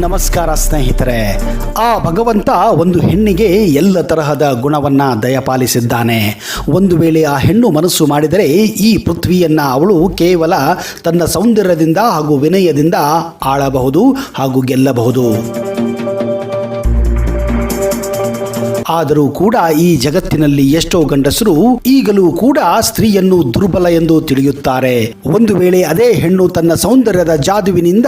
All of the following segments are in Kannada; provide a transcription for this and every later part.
ನಮಸ್ಕಾರ ಸ್ನೇಹಿತರೆ, ಆ ಭಗವಂತ ಒಂದು ಹೆಣ್ಣಿಗೆ ಎಲ್ಲ ತರಹದ ಗುಣವನ್ನು ದಯಪಾಲಿಸಿದ್ದಾನೆ. ಒಂದು ವೇಳೆ ಆ ಹೆಣ್ಣು ಮನಸ್ಸು ಮಾಡಿದರೆ ಈ ಪೃಥ್ವಿಯನ್ನು ಅವಳು ಕೇವಲ ತನ್ನ ಸೌಂದರ್ಯದಿಂದ ಹಾಗೂ ವಿನಯದಿಂದ ಆಳಬಹುದು ಹಾಗೂ ಗೆಲ್ಲಬಹುದು. ಆದರೂ ಕೂಡ ಈ ಜಗತ್ತಿನಲ್ಲಿ ಎಷ್ಟೋ ಗಂಡಸರು ಈಗಲೂ ಕೂಡ ಸ್ತ್ರೀಯನ್ನು ದುರ್ಬಲ ಎಂದು ತಿಳಿಯುತ್ತಾರೆ. ಒಂದು ವೇಳೆ ಅದೇ ಹೆಣ್ಣು ತನ್ನ ಸೌಂದರ್ಯದ ಜಾದುವಿನಿಂದ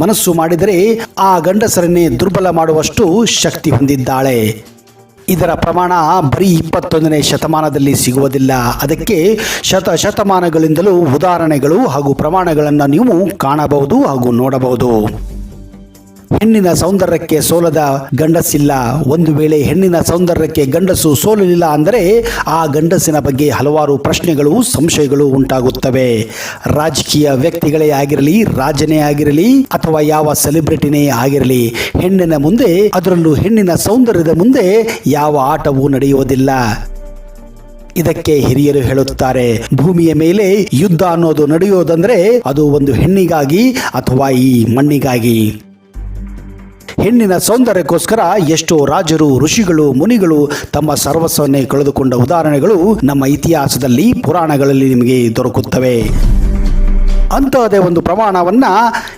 ಮನಸ್ಸು ಮಾಡಿದರೆ ಆ ಗಂಡಸರನ್ನೇ ದುರ್ಬಲ ಮಾಡುವಷ್ಟು ಶಕ್ತಿ ಹೊಂದಿದ್ದಾಳೆ. ಇದರ ಪ್ರಮಾಣ ಬರೀ ಇಪ್ಪತ್ತೊಂದನೇ ಶತಮಾನದಲ್ಲಿ ಸಿಗುವುದಿಲ್ಲ. ಅದಕ್ಕೆ ಶತ ಶತಮಾನಗಳಿಂದಲೂ ಉದಾಹರಣೆಗಳು ಹಾಗೂ ಪ್ರಮಾಣಗಳನ್ನು ನೀವು ಕಾಣಬಹುದು ಹಾಗೂ ನೋಡಬಹುದು. ಹೆಣ್ಣಿನ ಸೌಂದರ್ಯಕ್ಕೆ ಸೋಲದ ಗಂಡಸಿಲ್ಲ. ಒಂದು ವೇಳೆ ಹೆಣ್ಣಿನ ಸೌಂದರ್ಯಕ್ಕೆ ಗಂಡಸು ಸೋಲಲಿಲ್ಲ ಅಂದರೆ ಆ ಗಂಡಸಿನ ಬಗ್ಗೆ ಹಲವಾರು ಪ್ರಶ್ನೆಗಳು, ಸಂಶಯಗಳು ಉಂಟಾಗುತ್ತವೆ. ರಾಜಕೀಯ ವ್ಯಕ್ತಿಗಳೇ ಆಗಿರಲಿ, ರಾಜನೇ ಆಗಿರಲಿ ಅಥವಾ ಯಾವ ಸೆಲೆಬ್ರಿಟಿನೇ ಆಗಿರಲಿ, ಹೆಣ್ಣಿನ ಮುಂದೆ, ಅದರಲ್ಲೂ ಹೆಣ್ಣಿನ ಸೌಂದರ್ಯದ ಮುಂದೆ ಯಾವ ಆಟವೂ ನಡೆಯುವುದಿಲ್ಲ. ಇದಕ್ಕೆ ಹಿರಿಯರು ಹೇಳುತ್ತಾರೆ, ಭೂಮಿಯ ಮೇಲೆ ಯುದ್ಧ ಅನ್ನೋದು ನಡೆಯೋದಂದ್ರೆ ಅದು ಒಂದು ಹೆಣ್ಣಿಗಾಗಿ ಅಥವಾ ಈ ಮಣ್ಣಿಗಾಗಿ. ಹೆಣ್ಣಿನ ಸೌಂದರ್ಯಕ್ಕೋಸ್ಕರ ಎಷ್ಟೋ ರಾಜರು, ಋಷಿಗಳು, ಮುನಿಗಳು ತಮ್ಮ ಸರ್ವಸ್ವನ್ನೇ ಕಳೆದುಕೊಂಡ ಉದಾಹರಣೆಗಳು ನಮ್ಮ ಇತಿಹಾಸದಲ್ಲಿ ಪುರಾಣಗಳಲ್ಲಿ ನಿಮಗೆ ದೊರಕುತ್ತವೆ. ಅಂತಹದೇ ಒಂದು ಪ್ರಮಾಣವನ್ನ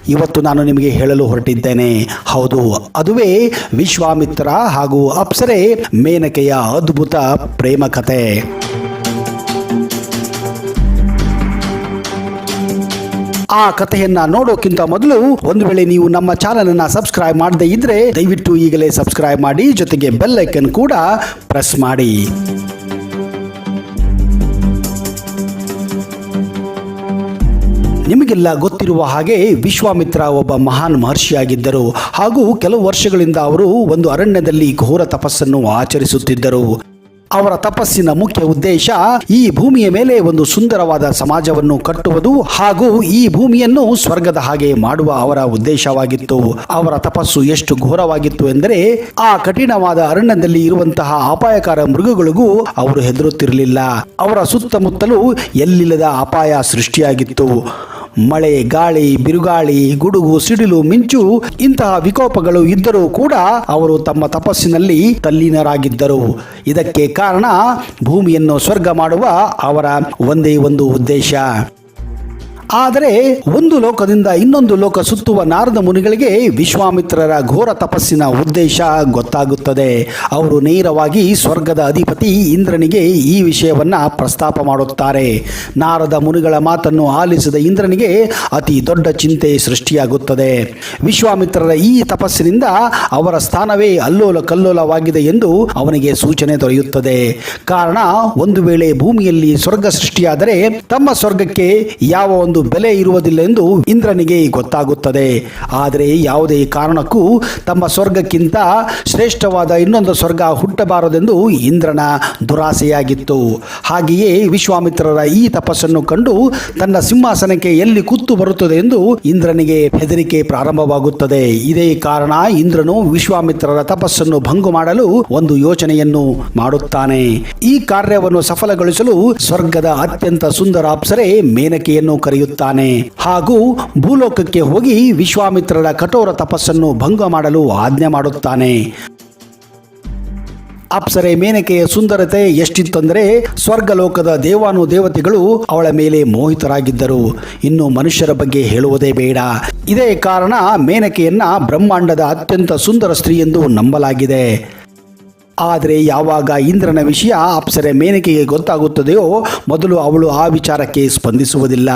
ಇವತ್ತು ನಾನು ನಿಮಗೆ ಹೇಳಲು ಹೊರಟಿದ್ದೇನೆ. ಹೌದು, ಅದುವೇ ವಿಶ್ವಾಮಿತ್ರ ಹಾಗೂ ಅಪ್ಸರೆ ಮೇನಕೆಯ ಅದ್ಭುತ ಪ್ರೇಮ ಕಥೆ ಆ ಕಥೆಯನ್ನ ನೋಡೋಕ್ಕಿಂತ ಮೊದಲು ಒಂದು ವೇಳೆ ನೀವು ನಮ್ಮ ಚಾನೆಲ್ ಅನ್ನ ಸಬ್ಸ್ಕ್ರೈಬ್ ಮಾಡದೇ ಇದ್ರೆ ದಯವಿಟ್ಟು ಈಗಲೇ ಸಬ್ಸ್ಕ್ರೈಬ್ ಮಾಡಿ, ಜೊತೆಗೆ ಬೆಲ್ ಐಕನ್ ಕೂಡ ಪ್ರೆಸ್ ಮಾಡಿ. ನಿಮಗೆಲ್ಲ ಗೊತ್ತಿರುವ ಹಾಗೆ ವಿಶ್ವಾಮಿತ್ರ ಒಬ್ಬ ಮಹಾನ್ ಮಹರ್ಷಿಯಾಗಿದ್ದರು. ಹಾಗೂ ಕೆಲವು ವರ್ಷಗಳಿಂದ ಅವರು ಒಂದು ಅರಣ್ಯದಲ್ಲಿ ಘೋರ ತಪಸ್ಸನ್ನು ಆಚರಿಸುತ್ತಿದ್ದರು. ಅವರ ತಪಸ್ಸಿನ ಮುಖ್ಯ ಉದ್ದೇಶ ಈ ಭೂಮಿಯ ಮೇಲೆ ಒಂದು ಸುಂದರವಾದ ಸಮಾಜವನ್ನು ಕಟ್ಟುವುದು ಹಾಗೂ ಈ ಭೂಮಿಯನ್ನು ಸ್ವರ್ಗದ ಹಾಗೆ ಮಾಡುವ ಅವರ ಉದ್ದೇಶವಾಗಿತ್ತು. ಅವರ ತಪಸ್ಸು ಎಷ್ಟು ಘೋರವಾಗಿತ್ತು ಎಂದರೆ ಆ ಕಠಿಣವಾದ ಅರಣ್ಯದಲ್ಲಿ ಇರುವಂತಹ ಅಪಾಯಕಾರ ಮೃಗಗಳಿಗೂ ಅವರು ಹೆದರುತ್ತಿರಲಿಲ್ಲ. ಅವರ ಸುತ್ತಮುತ್ತಲೂ ಎಲ್ಲಿಲ್ಲದ ಅಪಾಯ ಸೃಷ್ಟಿಯಾಗಿತ್ತು. ಮಳೆ, ಗಾಳಿ, ಬಿರುಗಾಳಿ, ಗುಡುಗು, ಸಿಡಿಲು, ಮಿಂಚು ಇಂತಹ ವಿಕೋಪಗಳು ಇದ್ದರೂ ಕೂಡ ಅವರು ತಮ್ಮ ತಪಸ್ಸಿನಲ್ಲಿ ತಲ್ಲೀನರಾಗಿದ್ದರು. ಇದಕ್ಕೆ ಕಾರಣ ಭೂಮಿಯನ್ನು ಸ್ವರ್ಗ ಮಾಡುವ ಅವರ ಒಂದೇ ಒಂದು ಉದ್ದೇಶ. ಆದರೆ ಒಂದು ಲೋಕದಿಂದ ಇನ್ನೊಂದು ಲೋಕ ಸುತ್ತುವ ನಾರದ ಮುನಿಗಳಿಗೆ ವಿಶ್ವಾಮಿತ್ರರ ಘೋರ ತಪಸ್ಸಿನ ಉದ್ದೇಶ ಗೊತ್ತಾಗುತ್ತದೆ. ಅವರು ನೇರವಾಗಿ ಸ್ವರ್ಗದ ಅಧಿಪತಿ ಇಂದ್ರನಿಗೆ ಈ ವಿಷಯವನ್ನ ಪ್ರಸ್ತಾಪ ಮಾಡುತ್ತಾರೆ. ನಾರದ ಮುನಿಗಳ ಮಾತನ್ನು ಆಲಿಸಿದ ಇಂದ್ರನಿಗೆ ಅತಿ ದೊಡ್ಡ ಚಿಂತೆ ಸೃಷ್ಟಿಯಾಗುತ್ತದೆ. ವಿಶ್ವಾಮಿತ್ರರ ಈ ತಪಸ್ಸಿನಿಂದ ಅವರ ಸ್ಥಾನವೇ ಅಲ್ಲೋಲ ಕಲ್ಲೋಲವಾಗಿದೆ ಎಂದು ಅವನಿಗೆ ಸೂಚನೆ ದೊರೆಯುತ್ತದೆ. ಕಾರಣ, ಒಂದು ವೇಳೆ ಭೂಮಿಯಲ್ಲಿ ಸ್ವರ್ಗ ಸೃಷ್ಟಿಯಾದರೆ ತಮ್ಮ ಸ್ವರ್ಗಕ್ಕೆ ಯಾವ ಒಂದು ಬೆಲೆ ಇರುವುದಿಲ್ಲ ಎಂದು ಇಂದ್ರನಿಗೆ ಗೊತ್ತಾಗುತ್ತದೆ. ಆದರೆ ಯಾವುದೇ ಕಾರಣಕ್ಕೂ ತಮ್ಮ ಸ್ವರ್ಗಕ್ಕಿಂತ ಶ್ರೇಷ್ಠವಾದ ಇನ್ನೊಂದು ಸ್ವರ್ಗ ಹುಟ್ಟಬಾರದೆಂದು ಇಂದ್ರನ ದುರಾಸೆಯಾಗಿತ್ತು. ಹಾಗೆಯೇ ವಿಶ್ವಾಮಿತ್ರರ ಈ ತಪಸ್ಸನ್ನು ಕಂಡು ತನ್ನ ಸಿಂಹಾಸನಕ್ಕೆ ಎಲ್ಲಿ ಕುತ್ತು ಬರುತ್ತದೆ ಎಂದು ಇಂದ್ರನಿಗೆ ಹೆದರಿಕೆ ಪ್ರಾರಂಭವಾಗುತ್ತದೆ. ಇದೇ ಕಾರಣ ಇಂದ್ರನು ವಿಶ್ವಾಮಿತ್ರರ ತಪಸ್ಸನ್ನು ಭಂಗ ಮಾಡಲು ಒಂದು ಯೋಚನೆಯನ್ನು ಮಾಡುತ್ತಾನೆ. ಈ ಕಾರ್ಯವನ್ನು ಸಫಲಗೊಳಿಸಲು ಸ್ವರ್ಗದ ಅತ್ಯಂತ ಸುಂದರ ಅಪ್ಸರೆ ಮೇನಕೆಯನ್ನು ಕರೆಯುತ್ತಾನೆ ಹಾಗೂ ಭೂಲೋಕಕ್ಕೆ ಹೋಗಿ ವಿಶ್ವಾಮಿತ್ರರ ಕಠೋರ ತಪಸ್ಸನ್ನು ಭಂಗ ಮಾಡಲು ಆಜ್ಞೆ ಮಾಡುತ್ತಾನೆ. ಅಪ್ಸರೆ ಮೇನಕೆಯ ಸುಂದರತೆ ಎಷ್ಟಿತ್ತಂದರೆ ಸ್ವರ್ಗಲೋಕದ ದೇವಾನು ದೇವತೆಗಳು ಅವಳ ಮೇಲೆ ಮೋಹಿತರಾಗಿದ್ದರು. ಇನ್ನು ಮನುಷ್ಯರ ಬಗ್ಗೆ ಹೇಳುವುದೇ ಬೇಡ. ಇದೇ ಕಾರಣ ಮೇನಕೆಯನ್ನ ಬ್ರಹ್ಮಾಂಡದ ಅತ್ಯಂತ ಸುಂದರ ಸ್ತ್ರೀ ಎಂದು ನಂಬಲಾಗಿದೆ. ಆದರೆ ಯಾವಾಗ ಇಂದ್ರನ ವಿಷಯ ಅಪ್ಸರೆ ಮೇನಕೆಗೆ ಗೊತ್ತಾಗುತ್ತದೆಯೋ ಮೊದಲು ಅವಳು ಆ ವಿಚಾರಕ್ಕೆ ಸ್ಪಂದಿಸುವುದಿಲ್ಲ.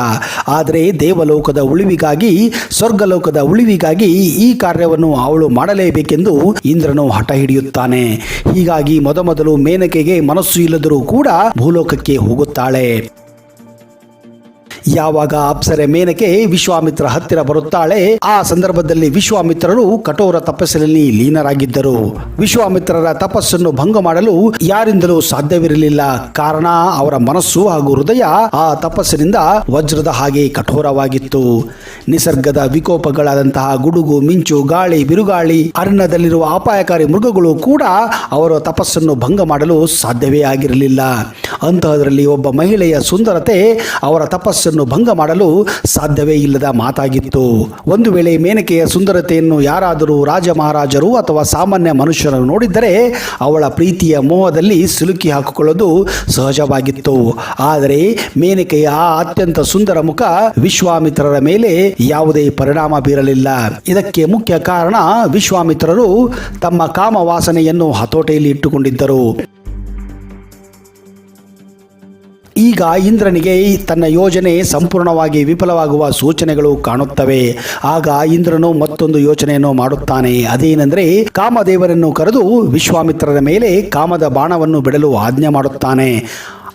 ಆದರೆ ದೇವಲೋಕದ ಉಳಿವಿಗಾಗಿ, ಸ್ವರ್ಗಲೋಕದ ಉಳಿವಿಗಾಗಿ ಈ ಕಾರ್ಯವನ್ನು ಅವಳು ಮಾಡಲೇಬೇಕೆಂದು ಇಂದ್ರನು ಹಠ ಹಿಡಿಯುತ್ತಾನೆ. ಹೀಗಾಗಿ ಮೊದಮೊದಲು ಮೇನಕೆಗೆ ಮನಸ್ಸು ಇಲ್ಲದರೂ ಕೂಡ ಭೂಲೋಕಕ್ಕೆ ಹೋಗುತ್ತಾಳೆ. ಯಾವಾಗ ಅಪ್ಸರೆ ಮೇನಕೆ ವಿಶ್ವಾಮಿತ್ರ ಹತ್ತಿರ ಬರುತ್ತಾಳೆ, ಆ ಸಂದರ್ಭದಲ್ಲಿ ವಿಶ್ವಾಮಿತ್ರರು ಕಠೋರ ತಪಸ್ಸಿನಲ್ಲಿ ಲೀನರಾಗಿದ್ದರು. ವಿಶ್ವಾಮಿತ್ರರ ತಪಸ್ಸನ್ನು ಭಂಗ ಮಾಡಲು ಯಾರಿಂದಲೂ ಸಾಧ್ಯವಿರಲಿಲ್ಲ. ಕಾರಣ, ಅವರ ಮನಸ್ಸು ಹಾಗೂ ಹೃದಯ ಆ ತಪಸ್ಸಿನಿಂದ ವಜ್ರದ ಹಾಗೆ ಕಠೋರವಾಗಿತ್ತು. ನಿಸರ್ಗದ ವಿಕೋಪಗಳಾದಂತಹ ಗುಡುಗು, ಮಿಂಚು, ಗಾಳಿ, ಬಿರುಗಾಳಿ, ಅರಣ್ಯದಲ್ಲಿರುವ ಅಪಾಯಕಾರಿ ಮೃಗಗಳು ಕೂಡ ಅವರ ತಪಸ್ಸನ್ನು ಭಂಗ ಮಾಡಲು ಸಾಧ್ಯವೇ ಆಗಿರಲಿಲ್ಲ. ಅಂತಹದರಲ್ಲಿ ಒಬ್ಬ ಮಹಿಳೆಯ ಸುಂದರತೆ ಅವರ ತಪಸ್ಸನ್ನು ಭಂಗ ಮಾಡಲು ಸಾಧ್ಯವೇ ಇಲ್ಲದ ಮಾತಾಗಿತ್ತು. ಒಂದು ವೇಳೆ ಮೇನಕೆಯ ಸುಂದರತೆಯನ್ನು ಯಾರಾದರೂ ರಾಜ ಮಹಾರಾಜರು ಅಥವಾ ಸಾಮಾನ್ಯ ಮನುಷ್ಯರು ನೋಡಿದ್ದರೆ ಅವಳ ಪ್ರೀತಿಯ ಮೋಹದಲ್ಲಿ ಸಿಲುಕಿ ಹಾಕಿಕೊಳ್ಳೋದು ಸಹಜವಾಗಿತ್ತು. ಆದರೆ ಮೇನಕೆಯ ಆ ಅತ್ಯಂತ ಸುಂದರ ಮುಖ ವಿಶ್ವಾಮಿತ್ರರ ಮೇಲೆ ಯಾವುದೇ ಪರಿಣಾಮ ಬೀರಲಿಲ್ಲ. ಇದಕ್ಕೆ ಮುಖ್ಯ ಕಾರಣ ವಿಶ್ವಾಮಿತ್ರರು ತಮ್ಮ ಕಾಮ ವಾಸನೆಯನ್ನು ಹತೋಟೆಯಲ್ಲಿ ಇಟ್ಟುಕೊಂಡಿದ್ದರು. ಈಗ ಇಂದ್ರನಿಗೆ ತನ್ನ ಯೋಜನೆ ಸಂಪೂರ್ಣವಾಗಿ ವಿಫಲವಾಗುವ ಸೂಚನೆಗಳು ಕಾಣುತ್ತವೆ. ಆಗ ಇಂದ್ರನು ಮತ್ತೊಂದು ಯೋಚನೆಯನ್ನು ಮಾಡುತ್ತಾನೆ. ಅದೇನೆಂದರೆ, ಕಾಮದೇವರನ್ನು ಕರೆದು ವಿಶ್ವಾಮಿತ್ರರ ಮೇಲೆ ಕಾಮದ ಬಾಣವನ್ನು ಬಿಡಲು ಆಜ್ಞೆ ಮಾಡುತ್ತಾನೆ.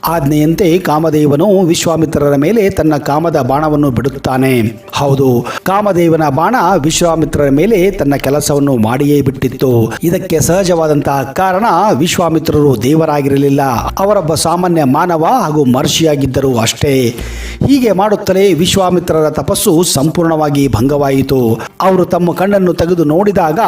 ಆಜ್ಞೆಯಂತೆ ಕಾಮದೇವನು ವಿಶ್ವಾಮಿತ್ರರ ಮೇಲೆ ತನ್ನ ಕಾಮದ ಬಾಣವನ್ನು ಬಿಡುತ್ತಾನೆ. ಹೌದು, ಕಾಮದೇವನ ಬಾಣ ವಿಶ್ವಾಮಿತ್ರರ ಮೇಲೆ ತನ್ನ ಕೆಲಸವನ್ನು ಮಾಡಿಯೇ ಬಿಟ್ಟಿತ್ತು. ಇದಕ್ಕೆ ಸಹಜವಾದಂತಹ ಕಾರಣ ವಿಶ್ವಾಮಿತ್ರರು ದೇವರಾಗಿರಲಿಲ್ಲ. ಅವರೊಬ್ಬ ಸಾಮಾನ್ಯ ಮಾನವ ಹಾಗೂ ಮಹರ್ಷಿಯಾಗಿದ್ದರು ಅಷ್ಟೇ. ಹೀಗೆ ಮಾಡುತ್ತಲೇ ವಿಶ್ವಾಮಿತ್ರರ ತಪಸ್ಸು ಸಂಪೂರ್ಣವಾಗಿ ಭಂಗವಾಯಿತು. ಅವರು ತಮ್ಮ ಕಣ್ಣನ್ನು ತೆಗೆದು ನೋಡಿದಾಗ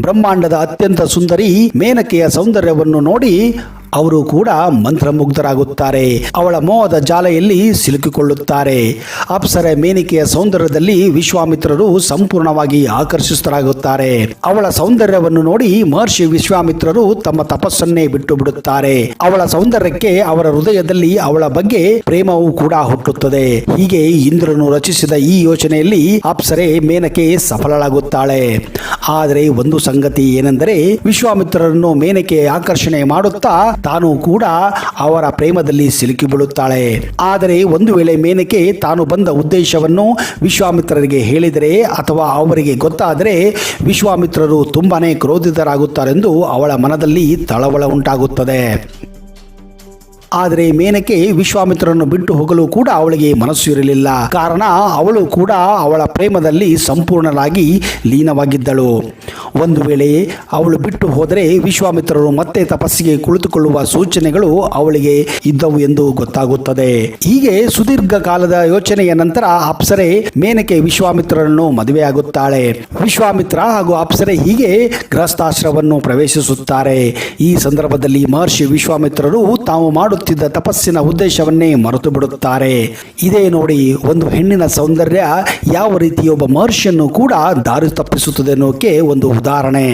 ಬ್ರಹ್ಮಾಂಡದ ಅತ್ಯಂತ ಸುಂದರಿ ಮೇನಕೆಯ ಸೌಂದರ್ಯವನ್ನು ನೋಡಿ ಅವರು ಕೂಡ ಮಂತ್ರಮುಗ್ಧರಾಗುತ್ತಾರೆ. ಅವಳ ಮೋಹದ ಜಾಲೆಯಲ್ಲಿ ಸಿಲುಕಿಕೊಳ್ಳುತ್ತಾರೆ. ಅಪ್ಸರ ಮೇನಿಕೆಯ ಸೌಂದರ್ಯದಲ್ಲಿ ವಿಶ್ವಾಮಿತ್ರರು ಸಂಪೂರ್ಣವಾಗಿ ಆಕರ್ಷಿತರಾಗುತ್ತಾರೆ. ಅವಳ ಸೌಂದರ್ಯವನ್ನು ನೋಡಿ ಮಹರ್ಷಿ ವಿಶ್ವಾಮಿತ್ರರು ತಮ್ಮ ತಪಸ್ಸನ್ನೇ ಬಿಟ್ಟು ಬಿಡುತ್ತಾರೆ ಅವಳ ಸೌಂದರ್ಯಕ್ಕೆ ಅವರ ಹೃದಯದಲ್ಲಿ ಅವಳ ಬಗ್ಗೆ ಪ್ರೇಮವೂ ಕೂಡ ಹುಟ್ಟುತ್ತದೆ. ಹೀಗೆ ಇಂದ್ರನು ರಚಿಸಿದ ಈ ಯೋಚನೆಯಲ್ಲಿ ಅಪ್ಸರೆ ಮೇನಕೆ ಸಫಲಳಾಗುತ್ತಾಳೆ. ಆದರೆ ಒಂದು ಸಂಗತಿ ಏನೆಂದರೆ, ವಿಶ್ವಾಮಿತ್ರರನ್ನು ಮೇನಕೆ ಆಕರ್ಷಣೆ ಮಾಡುತ್ತಾ ತಾನು ಕೂಡ ಅವರ ಪ್ರೇಮದಲ್ಲಿ ಸಿಲುಕಿಬಿಡುತ್ತಾಳೆ ಆದರೆ ಒಂದು ವೇಳೆ ಮೇನಕೆ ತಾನು ಬಂದ ಉದ್ದೇಶವನ್ನು ವಿಶ್ವಾಮಿತ್ರರಿಗೆ ಹೇಳಿದರೆ ಅಥವಾ ಅವರಿಗೆ ಗೊತ್ತಾದರೆ ವಿಶ್ವಾಮಿತ್ರರು ತುಂಬಾನೇ ಕ್ರೋಧಿತರಾಗುತ್ತಾರೆಂದು ಅವಳ ಮನದಲ್ಲಿ ತಳವಳ ಉಂಟಾಗುತ್ತದೆ. ಆದರೆ ಮೇನಕೆ ವಿಶ್ವಾಮಿತ್ರರನ್ನು ಬಿಟ್ಟು ಹೋಗಲು ಕೂಡ ಅವಳಿಗೆ ಮನಸ್ಸು ಇರಲಿಲ್ಲ. ಕಾರಣ ಅವಳು ಕೂಡ ಅವಳ ಪ್ರೇಮದಲ್ಲಿ ಸಂಪೂರ್ಣರಾಗಿ ಲೀನವಾಗಿದ್ದಳು. ಒಂದು ವೇಳೆ ಅವಳು ಬಿಟ್ಟು ಹೋದರೆ ವಿಶ್ವಾಮಿತ್ರರು ಮತ್ತೆ ತಪಸ್ಸಿಗೆ ಕುಳಿತುಕೊಳ್ಳುವ ಸೂಚನೆಗಳು ಅವಳಿಗೆ ಇದ್ದವು ಎಂದು ಗೊತ್ತಾಗುತ್ತದೆ. ಹೀಗೆ ಸುದೀರ್ಘ ಕಾಲದ ಯೋಚನೆಯ ನಂತರ ಅಪ್ಸರೆ ಮೇನಕೆ ವಿಶ್ವಾಮಿತ್ರರನ್ನು ಮದುವೆಯಾಗುತ್ತಾಳೆ. ವಿಶ್ವಾಮಿತ್ರ ಹಾಗೂ ಅಪ್ಸರೆ ಹೀಗೆ ಗೃಹಸ್ಥಾಶ್ರವನ್ನು ಪ್ರವೇಶಿಸುತ್ತಾರೆ. ಈ ಸಂದರ್ಭದಲ್ಲಿ ಮಹರ್ಷಿ ವಿಶ್ವಾಮಿತ್ರರು ತಾವು ಮಾಡುತ್ತಿದ್ದ ತಪಸ್ಸಿನ ಉದ್ದೇಶವನ್ನೇ ಮರೆತು ಬಿಡುತ್ತಾರೆ. ಇದೇ ನೋಡಿ ಒಂದು ಹೆಣ್ಣಿನ ಸೌಂದರ್ಯ ಯಾವ ರೀತಿ ಒಬ್ಬ ಮಹರ್ಷಿಯನ್ನು ಕೂಡ ದಾರಿ ತಪ್ಪಿಸುತ್ತದೆ ಅನ್ನೋಕೆ ಒಂದು ಉದಾಹರಣೆ.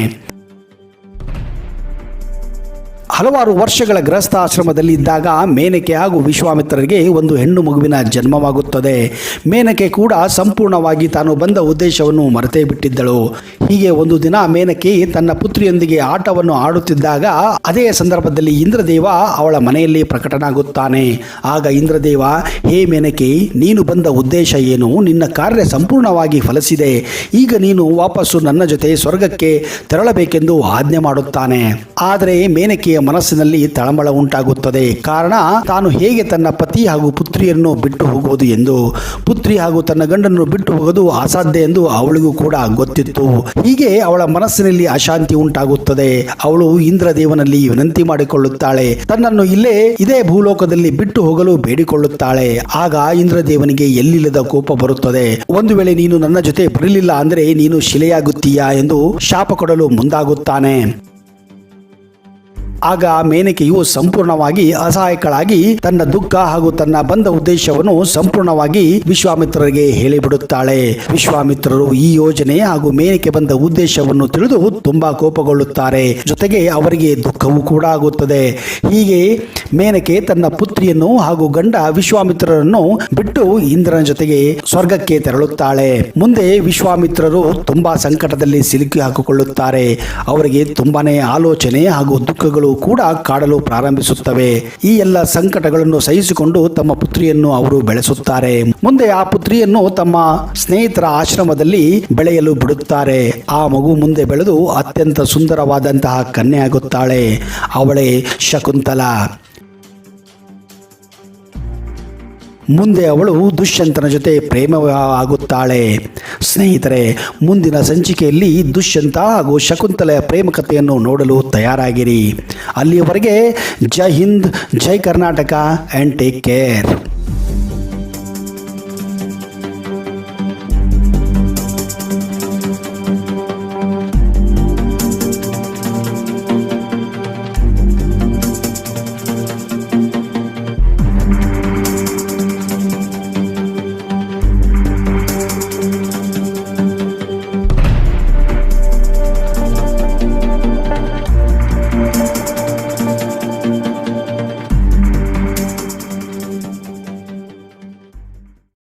ಹಲವಾರು ವರ್ಷಗಳ ಗೃಹಸ್ಥಾಶ್ರಮದಲ್ಲಿ ಇದ್ದಾಗ ಮೇನಕೆ ಹಾಗೂ ವಿಶ್ವಾಮಿತ್ರರಿಗೆ ಒಂದು ಹೆಣ್ಣು ಮಗುವಿನ ಜನ್ಮವಾಗುತ್ತದೆ. ಮೇನಕೆ ಕೂಡ ಸಂಪೂರ್ಣವಾಗಿ ತಾನು ಬಂದ ಉದ್ದೇಶವನ್ನು ಮರೆತೇ ಬಿಟ್ಟಿದ್ದಳು. ಹೀಗೆ ಒಂದು ದಿನ ಮೇನಕೆ ತನ್ನ ಪುತ್ರಿಯೊಂದಿಗೆ ಆಟವನ್ನು ಆಡುತ್ತಿದ್ದಾಗ ಅದೇ ಸಂದರ್ಭದಲ್ಲಿ ಇಂದ್ರದೇವ ಅವಳ ಮನೆಯಲ್ಲಿ ಪ್ರಕಟನಾಗುತ್ತಾನೆ. ಆಗ ಇಂದ್ರದೇವ, ಹೇ ಮೇನಕೆ, ನೀನು ಬಂದ ಉದ್ದೇಶ ಏನು? ನಿನ್ನ ಕಾರ್ಯ ಸಂಪೂರ್ಣವಾಗಿ ಫಲಿಸಿದೆ. ಈಗ ನೀನು ವಾಪಸ್ಸು ನನ್ನ ಜೊತೆ ಸ್ವರ್ಗಕ್ಕೆ ತೆರಳಬೇಕೆಂದು ಆಜ್ಞೆ ಮಾಡುತ್ತಾನೆ. ಆದರೆ ಮೇನಕೆಯ ಮನಸ್ಸಿನಲ್ಲಿ ತಳಮಳ ಉಂಟಾಗುತ್ತದೆ. ಕಾರಣ, ತಾನು ಹೇಗೆ ತನ್ನ ಪತಿ ಹಾಗೂ ಪುತ್ರಿಯನ್ನು ಬಿಟ್ಟು ಹೋಗುವುದು ಎಂದು, ಪುತ್ರಿ ಹಾಗೂ ತನ್ನ ಗಂಡನ್ನು ಬಿಟ್ಟು ಹೋಗೋದು ಅಸಾಧ್ಯ ಎಂದು ಅವಳಿಗೂ ಕೂಡ ಗೊತ್ತಿತ್ತು. ಹೀಗೆ ಅವಳ ಮನಸ್ಸಿನಲ್ಲಿ ಅಶಾಂತಿ ಉಂಟಾಗುತ್ತದೆ. ಅವಳು ಇಂದ್ರದೇವನಲ್ಲಿ ವಿನಂತಿ ಮಾಡಿಕೊಳ್ಳುತ್ತಾಳೆ. ತನ್ನನ್ನು ಇಲ್ಲೇ, ಇದೇ ಭೂಲೋಕದಲ್ಲಿ ಬಿಟ್ಟು ಹೋಗಲು ಬೇಡಿಕೊಳ್ಳುತ್ತಾಳೆ. ಆಗ ಇಂದ್ರದೇವನಿಗೆ ಎಲ್ಲಿಲ್ಲದ ಕೋಪ ಬರುತ್ತದೆ. ಒಂದು ವೇಳೆ ನೀನು ನನ್ನ ಜೊತೆ ಬರಲಿಲ್ಲ ಅಂದರೆ ನೀನು ಶಿಲೆಯಾಗುತ್ತೀಯಾ ಎಂದು ಶಾಪ ಕೊಡಲು ಮುಂದಾಗುತ್ತಾನೆ. ಆಗ ಮೇನಕೆಯು ಸಂಪೂರ್ಣವಾಗಿ ಅಸಹಾಯಕಳಾಗಿ ತನ್ನ ದುಃಖ ಹಾಗೂ ತನ್ನ ಬಂದ ಉದ್ದೇಶವನ್ನು ಸಂಪೂರ್ಣವಾಗಿ ವಿಶ್ವಾಮಿತ್ರರಿಗೆ ಹೇಳಿಬಿಡುತ್ತಾಳೆ. ವಿಶ್ವಾಮಿತ್ರರು ಈ ಯೋಜನೆ ಹಾಗೂ ಮೇನಕೆ ಬಂದ ಉದ್ದೇಶವನ್ನು ತಿಳಿದು ತುಂಬಾ ಕೋಪಗೊಳ್ಳುತ್ತಾರೆ. ಜೊತೆಗೆ ಅವರಿಗೆ ದುಃಖವೂ ಕೂಡ ಆಗುತ್ತದೆ. ಹೀಗೆ ಮೇನಕೆ ತನ್ನ ಪುತ್ರಿಯನ್ನು ಹಾಗೂ ಗಂಡ ವಿಶ್ವಾಮಿತ್ರರನ್ನು ಬಿಟ್ಟು ಇಂದ್ರನ ಜೊತೆಗೆ ಸ್ವರ್ಗಕ್ಕೆ ತೆರಳುತ್ತಾಳೆ. ಮುಂದೆ ವಿಶ್ವಾಮಿತ್ರರು ತುಂಬಾ ಸಂಕಟದಲ್ಲಿ ಸಿಲುಕಿ ಹಾಕಿಕೊಳ್ಳುತ್ತಾರೆ. ಅವರಿಗೆ ತುಂಬಾನೇ ಆಲೋಚನೆ ಹಾಗೂ ದುಃಖಗಳು ಕೂಡ ಕಾಡಲು ಪ್ರಾರಂಭಿಸುತ್ತವೆ. ಈ ಎಲ್ಲ ಸಂಕಟಗಳನ್ನು ಸಹಿಸಿಕೊಂಡು ತಮ್ಮ ಪುತ್ರಿಯನ್ನು ಅವರು ಬೆಳೆಸುತ್ತಾರೆ. ಮುಂದೆ ಆ ಪುತ್ರಿಯನ್ನು ತಮ್ಮ ಸ್ನೇಹಿತರ ಆಶ್ರಮದಲ್ಲಿ ಬೆಳೆಯಲು ಬಿಡುತ್ತಾರೆ. ಆ ಮಗು ಮುಂದೆ ಬೆಳೆದು ಅತ್ಯಂತ ಸುಂದರವಾದಂತಹ ಕನ್ಯೆಯಾಗುತ್ತಾಳೆ ಅವಳೇ ಶಕುಂತಲಾ. ಮುಂದೆ ಅವಳು ದುಷ್ಯಂತನ ಜೊತೆ ಪ್ರೇಮ ಆಗುತ್ತಾಳೆ ಸ್ನೇಹಿತರೆ, ಮುಂದಿನ ಸಂಚಿಕೆಯಲ್ಲಿ ದುಷ್ಯಂತ ಹಾಗೂ ಶಕುಂತಲೆಯ ಪ್ರೇಮ ಕಥೆಯನ್ನು ನೋಡಲು ತಯಾರಾಗಿರಿ. ಅಲ್ಲಿಯವರೆಗೆ Jai Hind, Jai Karnataka and take care